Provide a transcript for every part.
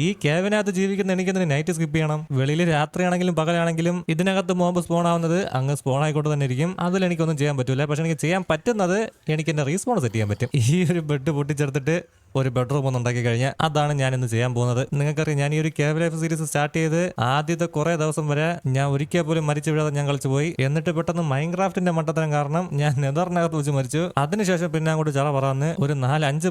ഈ ക്യാബിനകത്ത് ജീവിക്കുന്ന എനിക്കെന്തിന് night skip ചെയ്യണം? വെളിയിൽ രാത്രിയാണെങ്കിലും പകലാണെങ്കിലും ഇതിനകത്ത് മോമ്പ് സ്പോൺ ആവുന്നത് അങ്ങ് സ്പോൺ ആയിക്കോട്ട് തന്നെ ഇരിക്കും. അതിൽ എനിക്കൊന്നും ചെയ്യാൻ പറ്റില്ല പക്ഷെ എനിക്ക് ചെയ്യാൻ പറ്റുന്നത് എനിക്ക് എന്റെ റീസ്പോൺ സെറ്റ് ചെയ്യാൻ പറ്റും. ഈ ഒരു ബെഡ് പൊട്ടിച്ചെടുത്തിട്ട് ഒരു ബെഡ്റൂം ഒന്ന് ഉണ്ടാക്കി കഴിഞ്ഞാൽ അതാണ് ഞാൻ ഇന്ന് ചെയ്യാൻ പോകുന്നത്. നിങ്ങൾക്കറിയാം ഞാൻ ഈ ഒരു കേവ് ലൈഫ് സീരീസ് സ്റ്റാർട്ട് ചെയ്ത് ആദ്യത്തെ കുറെ ദിവസം വരെ ഞാൻ ഒരിക്കൽ പോലും മരിച്ചു വീഴാതെ ഞാൻ കളിച്ചു പോയി. എന്നിട്ട് പെട്ടെന്ന് മൈൻക്രാഫ്റ്റിന്റെ മട്ടത്തരം കാരണം ഞാൻ നെതറിനകത്ത് വെച്ച് മരിച്ചു. അതിനുശേഷം പിന്നെ അങ്ങോട്ട് ചള പറന്ന് ഒരു നാല് അഞ്ച്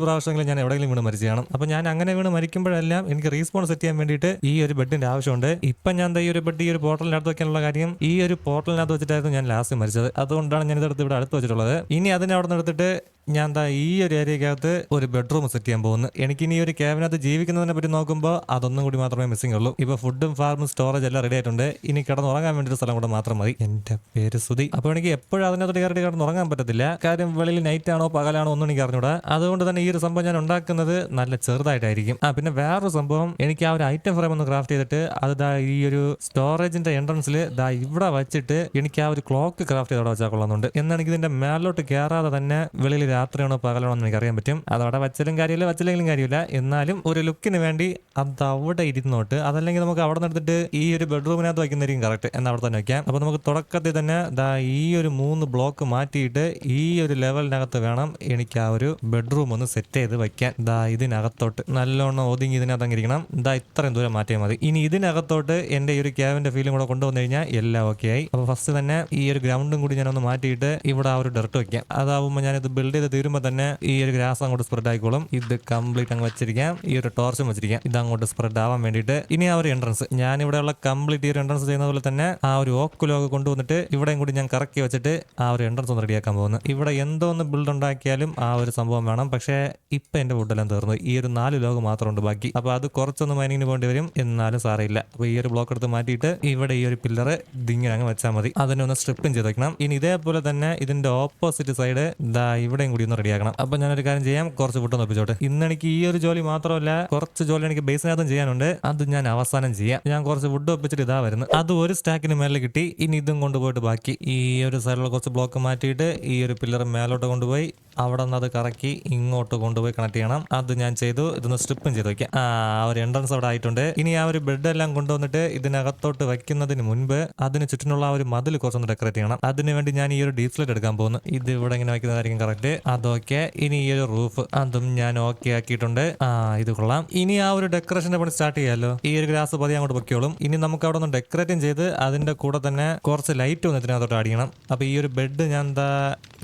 ഞാൻ എവിടെയെങ്കിലും വീണ് മരിച്ചു കാണും അപ്പൊ ഞാൻ അങ്ങനെ വീണ് മരിക്കുമ്പോഴെല്ലാം എനിക്ക് റീസ്പോൺസ് സെറ്റ് ചെയ്യാൻ വേണ്ടിയിട്ട് ഈ ഒരു ബെഡിന്റെ ആവശ്യമുണ്ട്. ഇപ്പൊ ഞാൻ ഈ ഒരു ബെഡ് ഈ ഒരു പോർട്ടലിനകത്ത് വെക്കാനുള്ള കാര്യം ഈ ഒരു പോർട്ടലിനകത്ത് വെച്ചിട്ടായിരുന്നു ഞാൻ ലാസ്റ്റ് മരിച്ചത്. അതുകൊണ്ടാണ് ഞാൻ ഇതെടുത്ത് ഇവിടെ അടുത്ത് വെച്ചിട്ടുള്ളത്. ഇനി അതിനെ അവിടെ നിന്ന് എടുത്തിട്ട് ഞാൻ ദാ ഈ ഒരു ഏരിയക്കകത്ത് ഒരു ബെഡ്റൂം സെറ്റ് ചെയ്യാൻ പോകുന്നു. എനിക്ക് ഇനി ഒരു ക്യാബിനകത്ത് ജീവിക്കുന്നതിനെ പറ്റി നോക്കുമ്പോൾ അതൊന്നും കൂടി മാത്രമേ മിസ്സിംഗ് ഉള്ളൂ. ഇപ്പൊ ഫുഡും ഫാർമും സ്റ്റോറേജ് എല്ലാം റെഡി ആയിട്ടുണ്ട്. ഇനി കിടന്നുറങ്ങാൻ വേണ്ടി ഒരു സ്ഥലം കൂടെ മാത്രം മതി. എന്റെ പേര് സുതി അപ്പോൾ എനിക്ക് എപ്പോഴും അതിനകത്ത് കയറി കിടന്നുറങ്ങാൻ പറ്റത്തില്ല. കാര്യം വെളിയിൽ നൈറ്റ് ആണോ പകലാണോ ഒന്നും എനിക്ക് അറിഞ്ഞൂടാ. അതുകൊണ്ട് തന്നെ ഈ ഒരു സംഭവം ഞാൻ ഉണ്ടാക്കുന്നത് നല്ല ചെറുതായിട്ടായിരിക്കും. ആ പിന്നെ വേറൊരു സംഭവം എനിക്ക് ആ ഒരു ഐറ്റം ഫ്രെയിം ഒന്ന് ക്രാഫ്റ്റ് ചെയ്തിട്ട് അത് ദാ ഈ ഒരു സ്റ്റോറേജിന്റെ എൻട്രൻസിൽ ദാ ഇവിടെ വെച്ചിട്ട് എനിക്ക് ആ ഒരു ക്ലോക്ക് ക്രാഫ്റ്റ് ചെയ്ത് അവിടെ വെച്ചാൽ കൊള്ളുന്നുണ്ട് എന്നാണെങ്കിൽ ഇതിന്റെ മേലോട്ട് കയറാതെ തന്നെ വെളിയിൽ രാത്രിയാണോ പകലാണോ എന്ന് എനിക്കറിയാൻ പറ്റും. അതവിടെ വച്ചാലും കാര്യമില്ല വച്ചില്ലെങ്കിലും കാര്യമില്ല. എന്നാലും ഒരു ലുക്കിന് വേണ്ടി അത് അവിടെ ഇരുന്നോട്ട് അതല്ലെങ്കിൽ നമുക്ക് അവിടെ നിന്ന് എടുത്തിട്ട് ഈ ഒരു ബെഡ്റൂമിനകത്ത് വയ്ക്കുന്നതായിരിക്കും കറക്റ്റ് എന്ന് അവിടെ തന്നെ വയ്ക്കാം. അപ്പോൾ നമുക്ക് തുടക്കത്തിൽ തന്നെ ദാ ഈ ഒരു മൂന്ന് ബ്ലോക്ക് മാറ്റിയിട്ട് ഈ ഒരു ലെവലിനകത്ത് വേണം എനിക്ക് ആ ഒരു ബെഡ്റൂം ഒന്ന് സെറ്റ് ചെയ്ത് വയ്ക്കാൻ. ദാ ഇതിനകത്തോട്ട് നല്ലോണം ഒതുങ്ങി ഇതിനകത്ത് അങ്ങിരിക്കണം. ദാ ഇത്രയും ദൂരം മാറ്റിയാൽ മതി. ഇനി ഇതിനകത്തോട്ട് എന്റെ ഈ ഒരു ക്യാബിന്റെ ഫീലും കൂടെ കൊണ്ടുവന്നു കഴിഞ്ഞാൽ എല്ലാം ഓക്കെ ആയി. അപ്പോൾ ഫസ്റ്റ് തന്നെ ഈ ഒരു ഗ്രൗണ്ടും കൂടി ഞാനൊന്ന് മാറ്റിയിട്ട് ഇവിടെ ആ ഒരു ഡെർട്ട് വെക്കാം അതാവുമ്പോൾ ഞാനിത് ബിൽഡ് ചെയ്ത് തീരുമ്പോൾ തന്നെ ഈ ഒരു ഗ്രാസ് അങ്ങോട്ട് സ്പ്രെഡ് ആയിക്കോളും. ഇത് കംപ്ലീറ്റ് അങ്ങ് വെച്ചിരിക്കാം. ഈ ഒരു ടോർച്ചും വെച്ചിരിക്കാം. ഇത് അങ്ങോട്ട് സ്പ്രെഡ് ആവാൻ വേണ്ടിയിട്ട് ഇനി ആ ഒരു എൻട്രൻസ് ഞാൻ ഇവിടെയുള്ള കംപ്ലീറ്റ് ഈ ഒരു എൻട്രൻസ് ചെയ്യുന്ന പോലെ തന്നെ ആ ഒരു ഓക്ക് ലോഗ് കൊണ്ടുവന്നിട്ട് ഇവിടെയും കൂടി ഞാൻ കറക്കി വെച്ചിട്ട് ആ ഒരു എൻട്രൻസ് ഒന്ന് റെഡിയാക്കാൻ പോകുന്നു. ഇവിടെ എന്തോ ഒന്ന് ബിൽഡ് ഉണ്ടാക്കിയാലും ആ ഒരു സംഭവം വേണം. പക്ഷേ ഇപ്പൊ എന്റെ ഫുഡെല്ലാം തീർന്നു. ഈ ഒരു നാല് ലോഗ് മാത്രമുണ്ട് ബാക്കി. അപ്പൊ അത് കുറച്ചൊന്ന് മൈനിങ്ങിന് പോകേണ്ടി വരും. എന്നാലും സാറിയില്ല അപ്പൊ ഈ ഒരു ബ്ലോക്ക് എടുത്ത് മാറ്റിയിട്ട് ഇവിടെ ഈ ഒരു പില്ലറ് ദിങ്ങനെ അങ്ങ് വെച്ചാൽ മതി. അതിനെ ഒന്ന് സ്ട്രിപ്പും ചെയ്ത് വെക്കണം. ഇനി ഇതേപോലെ തന്നെ ഇതിന്റെ ഓപ്പോസിറ്റ് സൈഡ് ദാ കൂടി ഒന്ന് റെഡിയാക്കണം അപ്പൊ ഞാനൊരു കാര്യം ചെയ്യാം. കുറച്ച് വിട്ടൊന്ന് ഒപ്പിച്ചോട്ടെ. ഇന്ന് എനിക്ക് ഈ ഒരു ജോലി മാത്രമല്ല കുറച്ച് ജോലി എനിക്ക് ബേസിനകത്തും ചെയ്യാനുണ്ട്. അത് ഞാൻ അവസാനം ചെയ്യാം. ഞാൻ കുറച്ച് വുഡ് ഒപ്പിച്ചിട്ട് ഇതാ വരുന്നത്. അത് ഒരു സ്റ്റാക്കിന് മേലെ കിട്ടി. ഇനി ഇതും കൊണ്ടുപോയിട്ട് ബാക്കി. ഈ ഒരു സൈഡിലുള്ള കുറച്ച് ബ്ലോക്ക് മാറ്റിയിട്ട് ഈ ഒരു പില്ലർ മേലോട്ട് കൊണ്ടുപോയി. അവിടെ നിന്ന് അത് കറക്കി ഇങ്ങോട്ട് കൊണ്ടുപോയി കണക്ട് ചെയ്യണം. അത് ഞാൻ ചെയ്തു. ഇതൊന്ന് സ്ട്രിപ്പും ചെയ്ത് വെക്കാം. ആ ഒരു എൻട്രൻസ് അവിടെ ആയിട്ടുണ്ട്. ഇനി ആ ഒരു ബെഡ് എല്ലാം കൊണ്ടുവന്നിട്ട് ഇതിനകത്തോട്ട് വെക്കുന്നതിന് മുൻപ് അതിന് ചുറ്റിനുള്ള ആ ഒരു മതിൽ കുറച്ചൊന്ന് ഡെക്കറേറ്റ് ചെയ്യണം. അതിന് വേണ്ടി ഞാൻ ഈ ഒരു ഡീപ് സ്ലൈറ്റ് എടുക്കാൻ പോകുന്നു. ഇത് ഇവിടെ ഇങ്ങനെ വെക്കുന്നതായിരിക്കും കറക്റ്റ് അതൊക്കെ ഇനി ഈ ഒരു റൂഫ് അതും ഞാൻ ഓക്കെ ആക്കിയിട്ടുണ്ട്. ആ ഇത് കൊള്ളാം. ഇനി ആ ഒരു ഡെക്കറേഷന്റെ പണി സ്റ്റാർട്ട് ചെയ്യാലോ? ഈ ഒരു ഗ്ലാസ് പതി അങ്ങോട്ട് പൊക്കിയോളും ഇനി നമുക്ക് അവിടെ ഒന്ന് ഡെക്കറേറ്റും ചെയ്ത് അതിന്റെ കൂടെ തന്നെ കുറച്ച് ലൈറ്റ് ഒന്ന് ഇതിനകത്തോട്ട് അടിയണം അപ്പൊ ഈ ഒരു ബെഡ് ഞാൻ എന്താ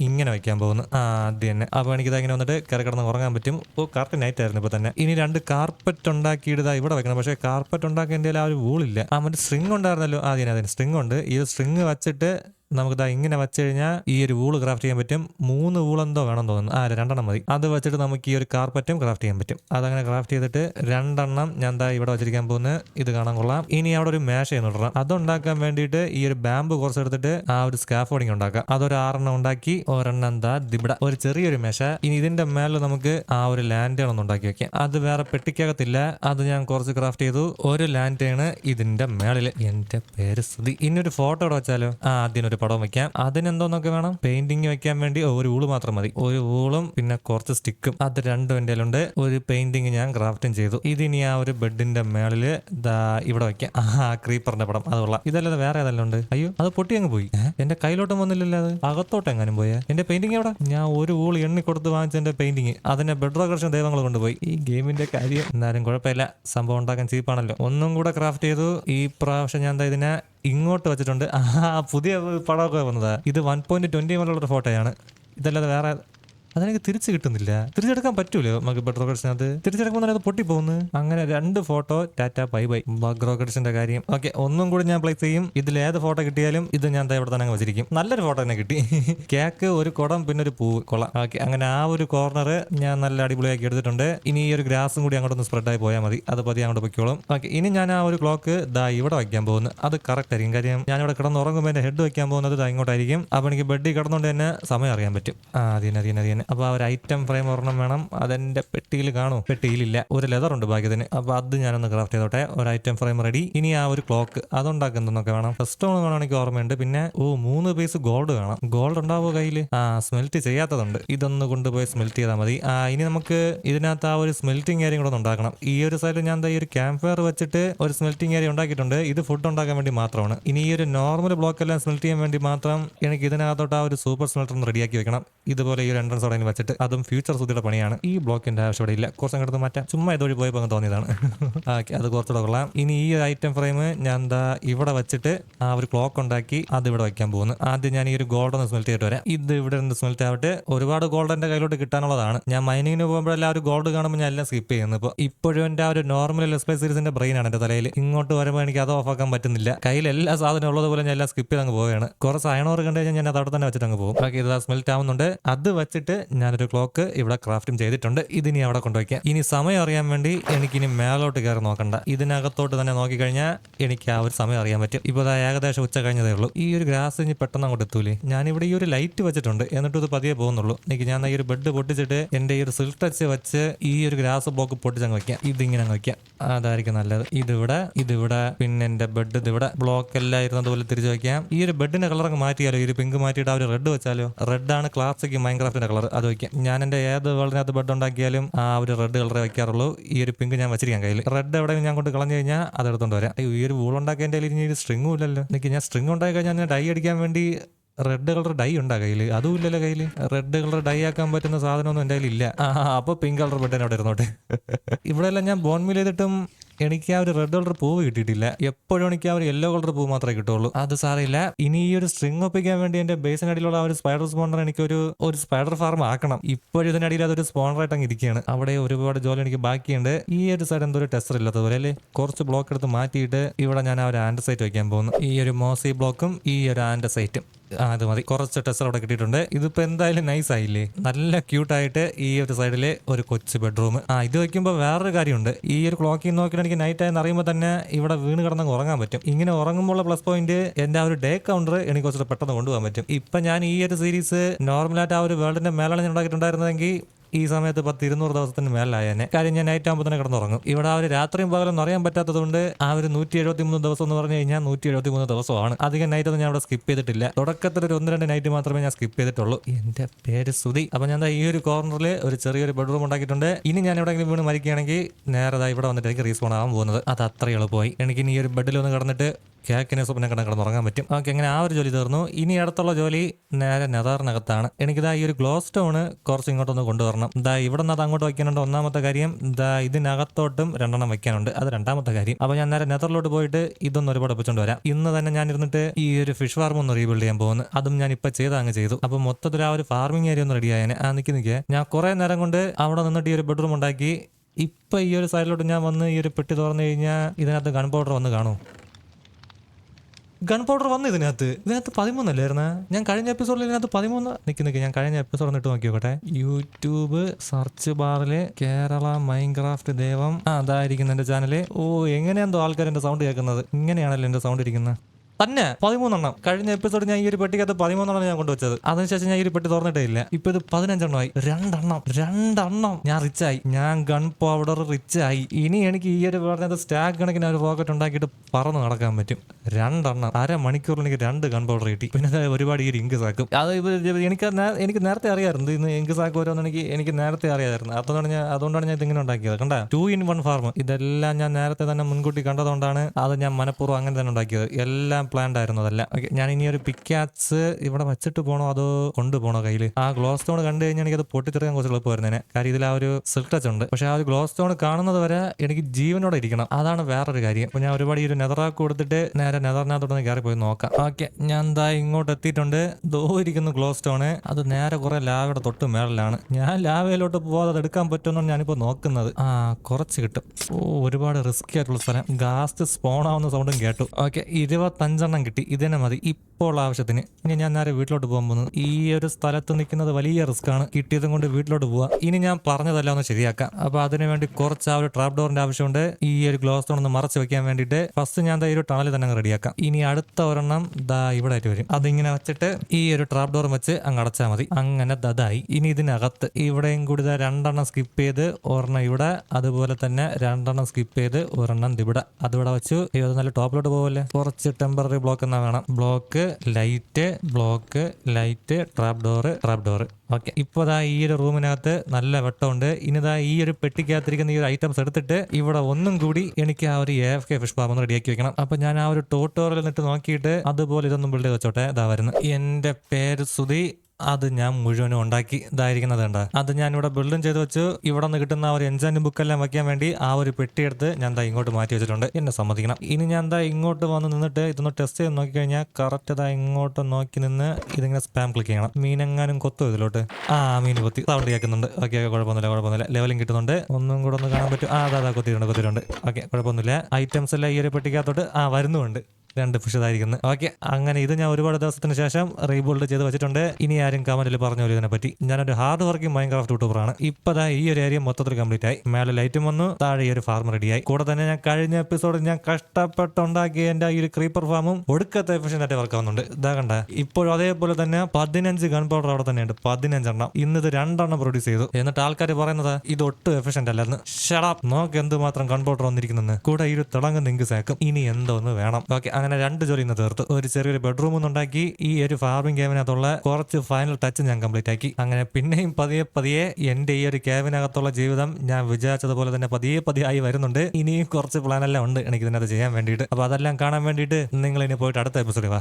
ഇങ്ങനെ വെക്കാൻ പോകുന്നു. ആ അത് തന്നെ. അപ്പോൾ എനിക്ക് ഇങ്ങനെ വന്നിട്ട് കയറി കിടന്ന് ഉറങ്ങാൻ പറ്റും. ഓ കറക്റ്റ് നൈറ്റ് ആയിരുന്നു ഇപ്പോൾ തന്നെ. ഇനി രണ്ട് കാർപ്പറ്റ് ഉണ്ടാക്കിയിട്ട് ഇവിടെ വെക്കണം. പക്ഷേ കാർപ്പറ്റ് ഉണ്ടാക്കേണ്ട ആ ഒരു വൂളില്ല ആ മറ്റേ സ്ട്രിങ് ഉണ്ടായിരുന്നല്ലോ. ആദ്യം അതിന് സ്ട്രിങ് ഉണ്ട്. ഈ സ്ട്രിങ് വെച്ചിട്ട് നമുക്ക് ദാ ഇങ്ങനെ വെച്ച് കഴിഞ്ഞാൽ ഈ ഒരു വൂൾ ക്രാഫ്റ്റ് ചെയ്യാൻ പറ്റും. മൂന്ന് വൂളെന്തോ വേണം തോന്നുന്നു. ആ രണ്ടെണ്ണം മതി. അത് വെച്ചിട്ട് നമുക്ക് ഈ ഒരു കാർപ്പറ്റും ക്രാഫ്റ്റ് ചെയ്യാൻ പറ്റും. അതങ്ങനെ ക്രാഫ്റ്റ് ചെയ്തിട്ട് രണ്ടെണ്ണം ഞാൻ എന്താ ഇവിടെ വെച്ചിരിക്കാൻ പോകുന്നത് ഇത് കാണാൻ കൊള്ളാം. ഇനി അവിടെ ഒരു മേശ ഇടണം അതുണ്ടാക്കാൻ വേണ്ടിയിട്ട് ഈ ഒരു ബാമ്പ് കുറച്ച് എടുത്തിട്ട് ആ ഒരു സ്കാഫോർഡിങ് ഉണ്ടാക്കാം. അതൊരു ആറെണ്ണം ഉണ്ടാക്കി ഒരെണ്ണം എന്താ ദിബിട ഒരു ചെറിയൊരു മേശ ഇനി ഇതിന്റെ മേലെ നമുക്ക് ആ ഒരു ലാൻഡേൺ ഒന്ന് ഉണ്ടാക്കി വെക്കാം. അത് വേറെ പെട്ടിക്കകത്തില്ല. അത് ഞാൻ കുറച്ച് ക്രാഫ്റ്റ് ചെയ്തു. ഒരു ലാൻഡേണ് ഇതിന്റെ മേളിൽ. എന്റെ പേര് സ്ഥിതി ഇനി ഒരു ഫോട്ടോ ഇവിടെ വെച്ചാലോ? ആ അതിനൊരു പടം വെക്കാം. അതിനെന്തോന്നൊക്കെ വേണം? പെയിന്റിങ് വെക്കാൻ വേണ്ടി ഒരു ഊൾ മാത്രം മതി. ഒരു ഊളും പിന്നെ കുറച്ച് സ്റ്റിക്കും അത് രണ്ടും എന്റെ ഉണ്ട് ഒരു പെയിന്റിങ് ഞാൻ ക്രാഫ്റ്റും ചെയ്തു. ഇതിനി ആ ഒരു ബെഡിന്റെ മേളിൽ ഇവിടെ വെക്കാം. ആ ക്രീപ്പറിന്റെ പടം. അതുള്ള ഇതല്ലാതെ വേറെ ഏതെല്ലാം ഉണ്ട്? അയ്യോ അത് പൊട്ടി അങ്ങ് പോയി എന്റെ കയ്യിലോട്ടും വന്നില്ലല്ലോ അത്. അകത്തോട്ട് എങ്ങാനും പോയാ? എന്റെ പെയിന്റിങ് എവിടെ? ഞാൻ ഒരു ഊൾ എണ്ണി കൊടുത്ത് വാങ്ങിച്ച എന്റെ പെയിന്റിങ് അതിന്റെ ബെഡ് റോകർഷൻ ദൈവങ്ങൾ കൊണ്ടുപോയി ഈ ഗെയിമിന്റെ കാര്യം എന്നാലും കുഴപ്പമില്ല. സംഭവം ഉണ്ടാക്കാൻ ചീപ്പാണല്ലോ ഒന്നും കൂടെ ക്രാഫ്റ്റ് ചെയ്തു. ഈ പ്രാവശ്യം ഞാൻ എന്താ ഇതിനെ ഇങ്ങോട്ട് വെച്ചിട്ടുണ്ട്. ആ പുതിയ പടമൊക്കെ വന്നതാണ് ഇത് വൺ പോയിന്റ് ട്വന്റി മുതലുള്ള ഫോട്ടോയാണ് ഇതല്ലാതെ വേറെ അതെനിക്ക് തിരിച്ചു കിട്ടുന്നില്ല. തിരിച്ചെടുക്കാൻ പറ്റൂലോ നമുക്ക് ബഡ് റോക്കറ്റ്സിനകത്ത്? തിരിച്ചെടുക്കുമ്പോൾ അത് പൊട്ടിപ്പോകുന്നു? അങ്ങനെ രണ്ട് ഫോട്ടോ ടാറ്റ ബൈ ബൈ. മഗ് റോക്കറ്റ്സിന്റെ കാര്യം. ഓക്കെ ഒന്നും കൂടി ഞാൻ പ്ലേസ് ചെയ്യും. ഇതിൽ ഏത് ഫോട്ടോ കിട്ടിയാലും ഇത് ഞാൻ ഇവിടെ തന്നെ വെച്ചിരിക്കും. നല്ലൊരു ഫോട്ടോ തന്നെ കിട്ടി. കേക്ക് ഒരു കുടം പിന്നെ ഒരു പൂ. കൊള്ളാം. ഓക്കെ അങ്ങനെ ആ ഒരു കോർണർ ഞാൻ നല്ല അടിപൊളിയാക്കി എടുത്തിട്ടുണ്ട്. ഇനി ഈ ഒരു ഗ്രാസും കൂടി അങ്ങോട്ടൊന്ന് സ്പ്രെഡ് ആയി പോയാൽ മതി. അത് പതി അങ്ങോട്ട് പൊയ്ക്കോളും. ഓക്കെ ഇനി ഞാൻ ആ ഒരു ക്ലോക്ക് ദാ ഇവിടെ വയ്ക്കാൻ പോകുന്നു. അത് കറക്റ്റ് ആയിരിക്കും. കാര്യം ഞാൻ ഇവിടെ കിടന്ന് ഉറങ്ങുമ്പോൾ എന്റെ ഹെഡ് വയ്ക്കാൻ പോകുന്നത് ദാ ഇങ്ങോട്ടായിരിക്കും. അപ്പോൾ എനിക്ക് ബെഡിൽ കിടന്നുകൊണ്ട് തന്നെ സമയം അറിയാൻ പറ്റും. ആ അതിനെ അതിനെ അത് തന്നെ അത് തന്നെ അപ്പൊ ആ ഒരു ഐറ്റം ഫ്രെയിം ഒരെണ്ണം വേണം. അതെന്റെ പെട്ടിയിൽ കാണും. പെട്ടിയിലില്ല. ഒരു ലെതർ ഉണ്ട് ഭാഗ്യത്തിന്. അപ്പൊ അത് ഞാനൊന്ന് ക്രാഫ്റ്റ് ചെയ്തോട്ടെ. ഒരു ഐറ്റം ഫ്രെയിം റെഡി ഇനി ആ ഒരു ക്ലോക്ക് അതുണ്ടാക്കുന്നതൊക്കെ വേണം. ഫസ്റ്റ് ഓൺ വേണം എനിക്ക് ഓർമ്മയുണ്ട്. പിന്നെ ഓ മൂന്ന് പീസ് ഗോൾഡ് വേണം. ഗോൾഡ് ഉണ്ടാവോ കയ്യിൽ ആ സ്മെൽറ്റ് ചെയ്യാത്തതുണ്ട്. ഇതൊന്ന് കൊണ്ടുപോയി സ്മെൽറ്റ് ചെയ്താൽ മതി. ആ ഇനി നമുക്ക് ഇതിനകത്ത് ആ ഒരു സ്മെൽറ്റിംഗ് ഏരിയ കൂടെ ഉണ്ടാക്കണം. ഈ ഒരു സൈഡിൽ ഞാൻ എന്താ ഈ ഒരു ക്യാമ്പ് ഫയർ വെച്ചിട്ട് ഒരു സ്മെൽറ്റിംഗ് ഏരിയ ഉണ്ടാക്കിയിട്ടുണ്ട്. ഇത് ഫുഡ് ഉണ്ടാക്കാൻ വേണ്ടി മാത്രമാണ്. ഇനി ഈ ഒരു നോർമൽ ബ്ലോക്ക് എല്ലാം സ്മെൽറ്റ് ചെയ്യാൻ വേണ്ടി മാത്രം എനിക്ക് ഇതിനകത്തോട്ട് ആ ഒരു സൂപ്പർ സ്മെൽറ്റർ ഒന്ന് റെഡിയാക്കി വെക്കണം. ഇതുപോലെ ഈ ഒരു എൻട്രൻസ് അവിടെ വെച്ചിട്ട് അതും ഫ്യൂച്ചർ സുധിയുടെ പണിയാണ്. ഈ ബ്ലോക്കിന്റെ ആവശ്യം ഇല്ല കുറച്ച് അങ്ങോട്ട് മാറ്റാം. ചുമ്മാ ഇതുവഴി പോയപ്പോൾ അങ്ങ് തോന്നിയതാണ്. ഓക്കെ അത് കുറച്ചുകൂടെ കൊള്ളാം. ഇനി ഈ ഐറ്റം ഫ്രെയിം ഞാൻ എന്താ ഇവിടെ വെച്ചിട്ട് ആ ഒരു ക്ലോക്ക് ഉണ്ടാക്കി അത് ഇവിടെ വെക്കാൻ പോകുന്നു. ആദ്യം ഞാൻ ഈ ഒരു ഗോൾഡ് ഒന്ന് സ്മെൽറ്റ് ചെയ്തിട്ട് വരാം. ഇത് ഇവിടെ നിന്ന് സ്മെൽറ്റ് ആവട്ടെ. ഒരുപാട് ഗോൾഡ് എന്റെ കയ്യിലോട്ട് കിട്ടാനുള്ളതാണ്. ഞാൻ മൈനിങ്ങിന് പോകുമ്പോഴെല്ലാം ഒരു ഗോൾഡ് കാണുമ്പോൾ ഞാൻ എല്ലാം സ്കിപ്പ് ചെയ്യുന്നു. ഇപ്പോൾ ഇപ്പോഴും എന്റെ ആ ഒരു നോർമൽ ലെസ്പൈ സീരീസിന്റെ ബ്രെയിൻ ആണ് എന്റെ തലയിൽ ഇങ്ങോട്ട് വരുമ്പോൾ എനിക്ക് അത് ഓഫ് ആക്കാൻ പറ്റുന്നില്ല. കയ്യിൽ എല്ലാ സാധനം ഉള്ളതുപോലെ ഞാൻ എല്ലാം സ്കിപ്പ് ചെയ്ത് അങ്ങ് പോവുകയാണ്. കുറച്ച് അയണോർ കണ്ടു കഴിഞ്ഞാൽ ഞാൻ അത് അവിടെ തന്നെ വെച്ചിട്ട് അങ്ങ് പോകും. ബാക്കി ഇത് സ്മെൽറ്റ് ആവുന്നുണ്ട്. അത് വെച്ചിട്ട് ഞാനൊരു ക്ലോക്ക് ഇവിടെ ക്രാഫ്റ്റും ചെയ്തിട്ടുണ്ട്. ഇതിനി അവിടെ കൊണ്ടുവയ്ക്കാം. ഇനി സമയം അറിയാൻ വേണ്ടി എനിക്കിനി മേലോട്ട് കയറി നോക്കണ്ട. ഇതിനകത്തോട്ട് തന്നെ നോക്കിക്കഴിഞ്ഞാൽ എനിക്ക് ആ ഒരു സമയം അറിയാൻ പറ്റും. ഇപ്പൊ ദാ ഏകദേശം ഉച്ച കഴിഞ്ഞതേ ഉള്ളൂ. ഈ ഒരു ഗ്രാസ് ഇനി പെട്ടെന്ന് അങ്ങോട്ട് എത്തൂലേ? ഞാനിവിടെ ഈ ഒരു ലൈറ്റ് വെച്ചിട്ടുണ്ട്. എന്നിട്ട് ഇത് പതിയെ പോകുന്നുള്ളൂ. എനിക്ക് ഞാൻ ഈ ഒരു ബെഡ് പൊട്ടിച്ചിട്ട് എന്റെ ഈ ഒരു സിൽക് ടച്ച് വെച്ച് ഈ ഒരു ഗ്രാസ് ബ്ലോക്ക് പൊട്ടിച്ചങ്ങ് വെക്കാം. ഇതിങ്ങനെ അങ്ങ് വെക്കാം. അതായിരിക്കും നല്ലത്. ഇതിവിടെ ഇതിവിടെ പിന്നെ എന്റെ ബെഡ് ഇതിവിടെ. ബ്ലോക്ക് എല്ലാം ഇരുന്നതുപോലെ തിരിച്ചു വെക്കാം. ഈ ഒരു ബെഡിന്റെ കളർ അങ്ങ് മാറ്റിയാലോ? ഈ ഒരു പിങ്ക് മാറ്റിയിട്ട് ആ ഒരു റെഡ് വെച്ചാലോ? റെഡ് ആണ് ക്ലാസിക് മൈൻക്രാഫ്റ്റിന്റെ കളർ അത് വയ്ക്കാം ഞാൻ എന്റെ ഏത് വേൾഡിനകത്ത് ബെഡ് ഉണ്ടാക്കിയാലും ആ ഒരു റെഡ് കളറേ വയ്ക്കാറുള്ളൂ. ഈ ഒരു പിങ്ക് ഞാൻ വെച്ചിരിക്കാൻ കയ്യിൽ റെഡ് എവിടെ ഞാൻ കൊണ്ട് കളഞ്ഞു കഴിഞ്ഞാൽ അത് എടുത്തോണ്ട് വരാം. ഈ ഒരു വൂൾ ഉണ്ടാക്കിയതിന്റെ ഇനി ഒരു സ്ട്രിങ്ങും ഇല്ലല്ലോ. എനിക്ക് ഞാൻ സ്ട്രിങ് ഉണ്ടാക്കി കഴിഞ്ഞാൽ ഞാൻ ഡൈ അടിക്കാൻ വേണ്ടി റെഡ് കളർ ഡൈ ഉണ്ടാ കയ്യിൽ അതും ഇല്ലല്ലോ കയ്യിൽ റെഡ് കളർ ഡൈ ആക്കാൻ പറ്റുന്ന സാധനമൊന്നും എന്റെ കയ്യിൽ ഇല്ല അപ്പോൾ പിങ്ക് കളർ ബെഡ് അവിടെ ഇരുന്നോട്ടെ. ഇവിടെയെല്ലാം ഞാൻ ബോൺമിൽ ചെയ്തിട്ടും എനിക്ക് ആ ഒരു റെഡ് കളർ പൂവ് കിട്ടിയിട്ടില്ല. എപ്പോഴും എനിക്ക് ആ ഒരു യെല്ലോ കളർ പൂവ് മാത്രമേ കിട്ടുള്ളൂ. അത് സാറില്ല ഇനി ഈ ഒരു സ്ട്രിങ് ഒപ്പിക്കാൻ വേണ്ടി എന്റെ ബേസിനടിയിലുള്ള ആ ഒരു സ്പൈഡർ സ്പോണ്ടർ എനിക്ക് ഒരു ഒരു സ്പൈഡർ ഫാർം ആക്കണം. ഇപ്പോഴും ഇതിനടിയിൽ അതൊരു സ്പോണ്ടറായിട്ട് അങ്ങ് ഇരിക്കുകയാണ്. അവിടെ ഒരുപാട് ജോലി എനിക്ക് ബാക്കിയുണ്ട്. ഈ ഒരു സൈഡ് എന്തോ ഒരു ടെസ്റ്റർ ഇല്ലാത്തതുപോലെ അല്ലേ? കുറച്ച് ബ്ലോക്ക് എടുത്ത് മാറ്റിയിട്ട് ഇവിടെ ഞാൻ ആ ഒരു ആൻഡസൈറ്റ് വയ്ക്കാൻ പോകുന്നു. ഈ ഒരു മോസി ബ്ലോക്കും ഈ ഒരു ആൻഡസൈറ്റും അത് മതി. കുറച്ച് ടെസ്റ്റർ അവിടെ കിട്ടിയിട്ടുണ്ട്. ഇതിപ്പോ എന്തായാലും നൈസ് ആയില്ലേ? നല്ല ക്യൂട്ടായിട്ട് ഈ ഒരു സൈഡിലെ ഒരു കൊച്ചു ബെഡ്റൂം ആ ഇത് വെക്കുമ്പോൾ വേറൊരു കാര്യമുണ്ട്. ഈ ഒരു ക്ലോക്കിൽ നോക്കിയിട്ട് എനിക്ക് നൈറ്റ് ആയെന്ന് അറിയുമ്പോൾ തന്നെ ഇവിടെ വീണ് കിടന്നങ്ങ് ഉറങ്ങാൻ പറ്റും. ഇങ്ങനെ ഉറങ്ങുമ്പോൾ പ്ലസ് പോയിന്റ് എന്റെ ആ ഒരു ഡേ കൗണ്ടർ എനിക്ക് കുറച്ചുകൂടെ പെട്ടെന്ന് കൊണ്ടുപോകാൻ പറ്റും. ഇപ്പൊ ഞാൻ ഈ ഒരു സീരീസ് നോർമലായിട്ട് ആ ഒരു വേൾഡിന്റെ മേലാണ് ഞാൻ ഈ സമയത്ത് പത്ത് ഇരുന്നൂറ് ദിവസത്തിന് മേലായേനെ. കാര്യം ഞാൻ നൈറ്റ് ആകുമ്പോൾ തന്നെ കിടന്നുറങ്ങും. ഇവിടെ ആ ഒരു രാത്രിയും പകലൊന്നും അറിയാൻ പറ്റാത്തതുകൊണ്ട് ആ ഒരു നൂറ്റി എഴുപത്തി മൂന്ന് ദിവസം എന്ന് പറഞ്ഞു കഴിഞ്ഞാൽ നൂറ്റി എഴുപത്തി മൂന്ന് ദിവസമാണ്. അധികം നൈറ്റ് ഒന്നും ഞാൻ അവിടെ സ്കിപ്പ് ചെയ്തിട്ടില്ല. തുടക്കത്തിൽ ഒരു ഒന്ന് രണ്ട് നൈറ്റ് മാത്രമേ ഞാൻ സ്കിപ്പ് ചെയ്തിട്ടുള്ളൂ. എന്റെ പേര് സുതി അപ്പൊ ഞാൻ ഈ ഒരു കോർണറിൽ ഒരു ചെറിയൊരു ബെഡ്റൂം ഉണ്ടാക്കിയിട്ടുണ്ട്. ഇനി ഞാൻ എവിടെയെങ്കിലും വീണ് മരിക്കുകയാണെങ്കിൽ നേരെ ഇവിടെ വന്നിട്ട് എനിക്ക് റീസ്പോൺ ആവാൻ പോകുന്നത്. അത് അത്ര എളുപ്പമായി എനിക്ക് ഇനി ഒരു ബെഡിൽ ഒന്ന് കിടന്നിട്ട് കേക്കിനെ സ്വപ്നം കണ്ട കിടന്നുറങ്ങാൻ പറ്റും. ഓക്കെ അങ്ങനെ ആ ഒരു ജോലി തീർന്നു. ഇനി അടുത്തുള്ള ജോലി നേരെ നെതാറിനകത്താണ്. എനിക്കിതാ ഈ ഒരു ഗ്ലോ സ്റ്റോൺ കുറച്ച് ഇങ്ങോട്ടൊന്ന് കൊണ്ടുവരണം. ദാ ഇവിടെ നിന്ന് അത് അങ്ങോട്ട് വയ്ക്കാനുണ്ട്. ഒന്നാമത്തെ കാര്യം ദാ ഇതിനകത്തോട്ടും രണ്ടെണ്ണം വയ്ക്കാനുണ്ട്. അത് രണ്ടാമത്തെ കാര്യം. അപ്പൊ ഞാൻ നേരെ നെതറിലോട്ട് പോയിട്ട് ഇതൊന്നും ഒരുപാട് ഒപ്പിച്ചോണ്ട് വരാം. ഇന്ന് തന്നെ ഞാൻ ഇരുന്നിട്ട് ഈ ഒരു ഫിഷ് ഫാം ഒന്ന് റീബിൽഡ് ചെയ്യാൻ പോകുന്നു അതും ഞാൻ ഇപ്പൊ ചെയ്ത് അങ്ങ് ചെയ്തു. അപ്പൊ മൊത്തത്തിൽ ആ ഒരു ഫാർമിംഗ് ഏരിയ ഒന്ന് റെഡി ആയേനെ. ആ നിൽക്കി നിൽക്കുക ഞാൻ കുറേ നേരം കൊണ്ട് അവിടെ നിന്നിട്ട് ഈ ഒരു ബെഡ്റൂം ഉണ്ടാക്കി. ഇപ്പൊ ഈ ഒരു സൈഡിലോട്ട് ഞാൻ വന്ന് ഈ ഒരു പെട്ടി തുറന്നു കഴിഞ്ഞാൽ ഇതിനകത്ത് ഗൺ പൗഡർ വന്ന് കാണും ഗൺ പൗഡർ വന്നു ഇതിനകത്ത്. ഇതിനകത്ത് പതിമൂന്നല്ലായിരുന്ന ഞാൻ കഴിഞ്ഞ എപ്പിസോഡിൽ ഇതിനകത്ത് പതിമൂന്ന് നിൽക്കി ഞാൻ കഴിഞ്ഞ എപ്പിസോഡ് എന്നിട്ട് നോക്കി നോക്കട്ടെ യൂട്യൂബ് സെർച്ച് ബാറിൽ കേരള മൈൻക്രാഫ്റ്റ് ദേവം. അതായിരിക്കും എന്റെ ചാനൽ ഓ എങ്ങനെയാന്തോ ആൾക്കാർ എന്റെ സൗണ്ട് കേൾക്കുന്നത്? ഇങ്ങനെയാണല്ലോ എന്റെ സൗണ്ട് ഇരിക്കുന്നത് തന്നെ പതിമൂന്നെണ്ണം. കഴിഞ്ഞ എപ്പിസോഡ് ഞാൻ ഈ ഒരു പെട്ടിക്കകത്ത് പതിമൂന്നെണ്ണം ഞാൻ കൊണ്ടുവച്ചത്. അതിനുശേഷം ഞാൻ ഈ ഒരു പെട്ടി തുറന്നിട്ടില്ല. ഇപ്പൊ ഇത് പതിനഞ്ചെണ്ണമായി. രണ്ടെണ്ണം. രണ്ടെണ്ണം. ഞാൻ റിച്ചായി ഞാൻ ഗൺ പൗഡർ റിച്ചായി ഇനി എനിക്ക് ഈ ഒരു പറഞ്ഞത് സ്റ്റാക്ക് കണക്കിന് ഒരു പോക്കറ്റ് ഉണ്ടാക്കിയിട്ട് പറന്ന് നടക്കാൻ പറ്റും. രണ്ടെണ്ണം. അരമണിക്കൂറിൽ എനിക്ക് രണ്ട് ഗൺ പൗഡർ കിട്ടി. പിന്നെ ഒരുപാട് ഈ ഇങ്ക് സാക്കും അത് എനിക്ക് എനിക്ക് നേരത്തെ അറിയാമായിരുന്നു. ഇന്ന് ഇങ്ക് സാക്ക് ഓരോന്ന് എനിക്ക് എനിക്ക് നേരത്തെ അറിയാമായിരുന്നു. അതുകൊണ്ടാണ് ഞാൻ അതുകൊണ്ടാണ് ഞാൻ ഇങ്ങനെ ഉണ്ടാക്കിയത്. കണ്ട? ടു ഇൻ വൺ ഫാർമ് ഇതെല്ലാം ഞാൻ നേരത്തെ തന്നെ മുൻകൂട്ടി കണ്ടതുകൊണ്ടാണ് അത് ഞാൻ മനഃപൂർവം അങ്ങനെ തന്നെ ഉണ്ടാക്കിയത്. എല്ലാം പ്ലാൻഡ് ആയിരുന്നു അതല്ല. ഓക്കെ ഞാൻ ഇനി ഒരു പിക്കാറ്റ്സ് ഇവിടെ വെച്ചിട്ട് പോണോ അതോ കൊണ്ടുപോകണോ കയ്യിൽ ആ ഗ്ലോ സ്റ്റോൺ കണ്ടു കഴിഞ്ഞാൽ എനിക്ക് അത് പൊട്ടിത്തെറിയാൻ കുറച്ച് എളുപ്പമായിരുന്നേനെ കാര്യം ഇതിൽ ആ ഒരു സിൽക്ക് ടച്ച് ഉണ്ട്. പക്ഷെ ആ ഒരു ഗ്ലോ സ്റ്റോൺ കാണുന്നത് വരെ എനിക്ക് ജീവനോടെ ഇരിക്കണം. അതാണ് വേറൊരു കാര്യം. അപ്പൊ ഞാൻ ഒരുപാട് ഈ ഒരു നെതറാക്ക് കൊടുത്തിട്ട് നേരെ നെതറിനകത്തോട്ട് കയറി പോയി നോക്കാം. ഓക്കെ ഞാൻ എന്താ ഇങ്ങോട്ട് എത്തിയിട്ടുണ്ട്. ദോ ഇരിക്കുന്നു ഗ്ലോ സ്റ്റോണ് അത് നേരെ കുറെ ലാവയുടെ തൊട്ട് മേളിലാണ്. ഞാൻ ലാവയിലോട്ട് പോവാതെ അത് എടുക്കാൻ പറ്റുമെന്നാണ് ഞാനിപ്പോ നോക്കുന്നത്. ആ കുറച്ച് കിട്ടും. ഓ ഒരുപാട് റിസ്ക് ആയിട്ടുള്ള സ്ഥലം. ഗാസ്റ്റ് സ്പോൺ ആവുന്ന സൗണ്ടും കേട്ടു. ഓക്കെ ഇരുപത്തഞ്ചെണ്ണം കിട്ടി ഇതന്നെ മതി. ഇപ്പൊ ഇപ്പോൾ ഉള്ള ആവശ്യത്തിന് ഇനി ഞാൻ നേരെ വീട്ടിലോട്ട് പോകാൻ പോകുന്നു. ഈ ഒരു സ്ഥലത്ത് നിൽക്കുന്നത് വലിയ റിസ്ക് ആണ്. കിട്ടിയതും കൊണ്ട് വീട്ടിലോട്ട് പോവാ. ഇനി ഞാൻ പറഞ്ഞതല്ല ഒന്ന് ശരിയാക്കാം. അപ്പൊ അതിനുവേണ്ടി കുറച്ച് ആ ഒരു ട്രാപ്പ് ഡോറിന്റെ ആവശ്യമുണ്ട്. ഈ ഒരു ഗ്ലോസ് സ്റ്റോൺ ഒന്ന് മറച്ച് വെക്കാൻ വേണ്ടിയിട്ട് ഫസ്റ്റ് ഞാൻ ഈ ഒരു ടണൽ തന്നെ റെഡിയാക്കാം ഇനി അടുത്ത ഒരെണ്ണം ദാ ഇവിടെ ആയിട്ട് വരും. അതിങ്ങനെ വെച്ചിട്ട് ഈ ഒരു ട്രാപ്പ് ഡോർ വെച്ച് അങ്ങ് അടച്ചാൽ മതി. അങ്ങനെ ദതായി ഇനി ഇതിനകത്ത് ഇവിടെയും കൂടി രണ്ടെണ്ണം സ്കിപ്പ് ചെയ്ത് ഒരെണ്ണം ഇവിടെ അതുപോലെ തന്നെ രണ്ടെണ്ണം സ്കിപ്പ് ചെയ്ത് ഒരെണ്ണം ഇവിടെ. അതിവിടെ വെച്ചു. ഇത് നല്ല ടോപ്പിലോട്ട് പോകല്ലേ കുറച്ച് ടെമ്പററി ബ്ലോക്ക് എന്നാ വേണം. Block light block light trap door trap door okay ഇപ്പോൾ ദാ ഈ ഒരു റൂമിനകത്ത് നല്ല വെട്ടമുണ്ട്. ഇനി ദാ ഈ ഒരു പെട്ടിക്കകത്തിരിക്കുന്ന ഈ ഒരു ഐറ്റംസ് എടുത്തിട്ട് ഇവിടെ ഒന്നും കൂടി എനിക്ക് ആ ഒരു എഫ് കെ ഫിഷ് പാമ്പ് ഒന്ന് റെഡിയാക്കി വെക്കണം. അപ്പൊ ഞാൻ ആ ഒരു ടോട്ടോറിൽ നിന്നിട്ട് നോക്കിയിട്ട് അതുപോലെ ഇതൊന്നും ബിൽഡ് ചെയ്ത് വെച്ചോട്ടെ. ഇതാ വരുന്നത് എന്റെ പേര് സുധി. അത് ഞാൻ മുഴുവനും ഉണ്ടാക്കി ഇതായിരിക്കുന്നത് അത് ഞാൻ ഇവിടെ ബിൽഡും ചെയ്ത് വെച്ച്. ഇവിടെ നിന്ന് കിട്ടുന്ന ഒരു എൻജാന്റ് ബുക്കെല്ലാം വയ്ക്കാൻ വേണ്ടി ആ ഒരു പെട്ടി എടുത്ത് ഞാൻ ദാ ഇങ്ങോട്ട് മാറ്റി വെച്ചിട്ടുണ്ട്. എന്നെ സമ്മതിക്കണം. ഇനി ഞാൻ ദാ ഇങ്ങോട്ട് വന്ന് നിന്നിട്ട് ഇതൊന്ന് ടെസ്റ്റ് ചെയ്ത് നോക്കി കഴിഞ്ഞാൽ കറക്റ്റ് ഇതാ ഇങ്ങോട്ട് നോക്കി നിന്ന് ഇതിങ്ങനെ സ്പാം ക്ലിക്ക് ചെയ്യണം. മീനെങ്ങാനും കൊത്തു ഇതിലോട്ട്? ആ മീൻ കൊത്തി. സൗണ്ട് കേൾക്കുന്നുണ്ട്. ഓക്കെ കുഴപ്പമൊന്നുമില്ല കുഴപ്പമൊന്നുമില്ല. ലെവലും കിട്ടുന്നുണ്ട്. ഒന്നും കൂടെ ഒന്ന് കാണാൻ പറ്റും. ആ അതാ കൊത്തിയിട്ടുണ്ട് കൊത്തിയിട്ടുണ്ട്. ഓക്കെ കുഴപ്പമൊന്നുമില്ല. ഐറ്റംസ് എല്ലാം ഈ ഒരു പെട്ടിക്കകത്തോട്ട് ആ വരുന്നുമുണ്ട്. രണ്ട് ഫിഷ് ഇതായിരിക്കുന്നത്. ഓക്കെ അങ്ങനെ ഇത് ഞാൻ ഒരുപാട് ദിവസത്തിന് ശേഷം റീബോൾഡ് ചെയ്ത് വെച്ചിട്ടുണ്ട്. ഇനി ആരും കമന്റിൽ പറഞ്ഞു ഇതിനെ പറ്റി. ഞാനൊരു ഹാർഡ് വർക്കിംഗ് മൈൻക്രാഫ്റ്റ് യൂട്യൂബറാണ് ഇപ്പതാ ഈ ഒരു ഏരിയ മൊത്തത്തിൽ കംപ്ലീറ്റ് ആയി. മേലെ ലൈറ്റും വന്നു താഴെ ഈ ഒരു ഫാം റെഡിയായി കൂടെ തന്നെ ഞാൻ കഴിഞ്ഞ എപ്പിസോഡിൽ ഞാൻ കഷ്ടപ്പെട്ടുണ്ടാക്കിയ എന്റെ ഈ ഒരു ക്രീപ്പർ ഫാമും ഒടുക്കത്തെ എഫിഷ്യന്റ് ആയിട്ട് വർക്ക് ആവുന്നുണ്ട്. ഇതാ കണ്ട ഇപ്പോഴും അതേപോലെ തന്നെ പതിനഞ്ച് ഗൺ പൗഡർ അവിടെ തന്നെയുണ്ട്. പതിനഞ്ചെണ്ണം. ഇന്ന് ഇത് രണ്ടെണ്ണം പ്രൊഡ്യൂസ് ചെയ്തു. എന്നിട്ട് ആൾക്കാർ പറയുന്നത് ഇത് ഒട്ടും എഫിഷ്യന്റ് അല്ലെന്ന് ഷടാപ്പ് നോക്ക് എന്തുമാത്രം ഗൺ പൗഡർ വന്നിരിക്കുന്നെന്ന്. കൂടെ ഈ ഒരു തിളങ്ങുന്ന ഇങ്ക് സാക്കും ഇനി എന്തോന്ന് വേണം. ഓക്കെ രണ്ട് ജോലി ഇന്ന് തീർത്തു. ഒരു ചെറിയൊരു ബെഡ്റൂം ഒന്നുണ്ടാക്കി ഈ ഒരു ഫാർമിംഗ് ക്യാബിനകത്തുള്ള കുറച്ച് ഫൈനൽ ടച്ച് ഞാൻ കംപ്ലീറ്റ് ആക്കി. അങ്ങനെ പിന്നെയും പതിയെ പതിയെ എന്റെ ഈ ഒരു ക്യാബിനകത്തുള്ള ജീവിതം ഞാൻ വിചാരിച്ചതുപോലെ തന്നെ പതിയെ പതിയെ ആയി വരുന്നുണ്ട്. ഇനിയും കുറച്ച് പ്ലാനെല്ലാം ഉണ്ട് എനിക്ക് ഇതിനകത്ത് ചെയ്യാൻ വേണ്ടിയിട്ട്. അപ്പൊ അതെല്ലാം കാണാൻ വേണ്ടിയിട്ട് നിങ്ങൾ ഇനി പോയിട്ട് അടുത്ത എപ്പിസോഡ് വാ.